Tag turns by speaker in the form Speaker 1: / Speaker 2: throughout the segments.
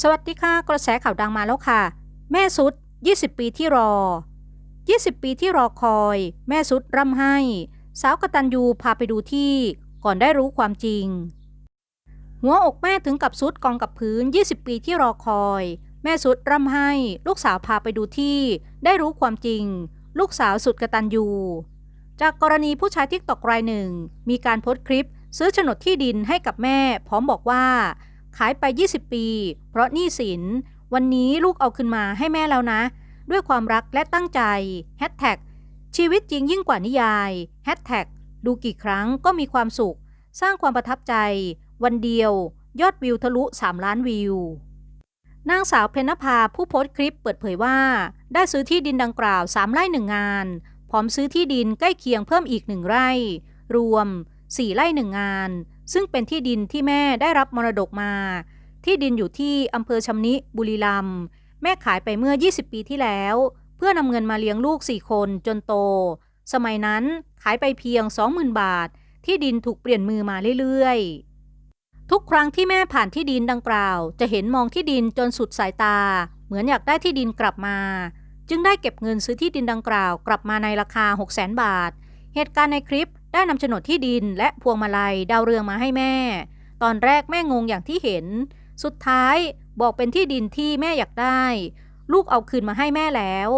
Speaker 1: สวัสดีค่ะ กระแสข่าวดังมาแล้วค่ะ แม่สุด 20 ปีที่รอ 20 ปีที่รอคอย แม่สุดร่ำให้ สาวกตันยูพาไปดูที่ก่อนได้รู้ความจริง หัวอกแม่ถึงกับสุดกองกับพื้น 20 ปีที่รอคอย แม่สุดร่ำให้ ลูกสาวพาไปดูที่ ได้รู้ความจริง ลูกสาวสุดกตันยูจากกรณีผู้ชายทิกตอกรายหนึ่ง มีการโพสต์คลิป ซื้อโฉนดที่ดินให้กับแม่ พร้อมบอกว่า ขายไป 20 ปี เพราะหนี้สิน วันนี้ลูกเอาคืนมาให้แม่แล้วนะ ด้วยความรักและตั้งใจแฮชแท็กชีวิตจริงยิ่งกว่านิยายแฮชแท็กดูกี่ครั้งก็มีความสุข สร้างความประทับใจ วันเดียว ยอดวิวทะลุ 3 ล้านวิวนางสาวเพนภาผู้โพสต์คลิปเปิดเผยว่า ได้ซื้อที่ดินดังกล่าว 3 ไร่หนึ่งงาน พร้อมซื้อที่ดินใกล้เคียงเพิ่มอีกหนึ่งไร่ รวม 4 ไร่หนึ่งงาน ซึ่งเป็นที่ดินที่แม่ได้รับมรดกมา ที่ดินอยู่ที่อำเภอชำนิบุรีรัมย์แม่ขายไปเมื่อ 20 ปีที่แล้ว เพื่อนำเงินมาเลี้ยงลูก 4 คนจนโต สมัยนั้นขายไปเพียง 20,000 บาท ที่ดินถูกเปลี่ยนมือมาเรื่อยๆ ทุกครั้งที่แม่ผ่านที่ดินดังกล่าว จะเห็นมองที่ดินจนสุดสายตา เหมือนอยากได้ที่ดินกลับมา จึงได้เก็บเงินซื้อที่ดินดังกล่าวกลับมาในราคา 600,000 บาท เหตุการณ์ในคลิปได้นำโฉนดที่ดินและพวงมาลัยดาวเรืองมาให้แม่ ตอนแรกแม่งงอย่างที่เห็น สุดท้ายบอกเป็นที่ดินที่แม่อยากได้ ลูกเอาคืนมาให้แม่แล้ว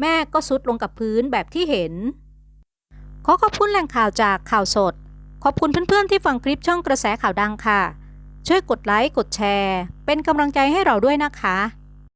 Speaker 1: แม่ก็ซุดลงกับพื้นแบบที่เห็น ขอขอบคุณแหล่งข่าวจากข่าวสด ขอบคุณเพื่อนๆที่ฟังคลิปช่องกระแสข่าวดังค่ะ ช่วยกดไลค์กดแชร์ เป็นกำลังใจให้เราด้วยนะคะ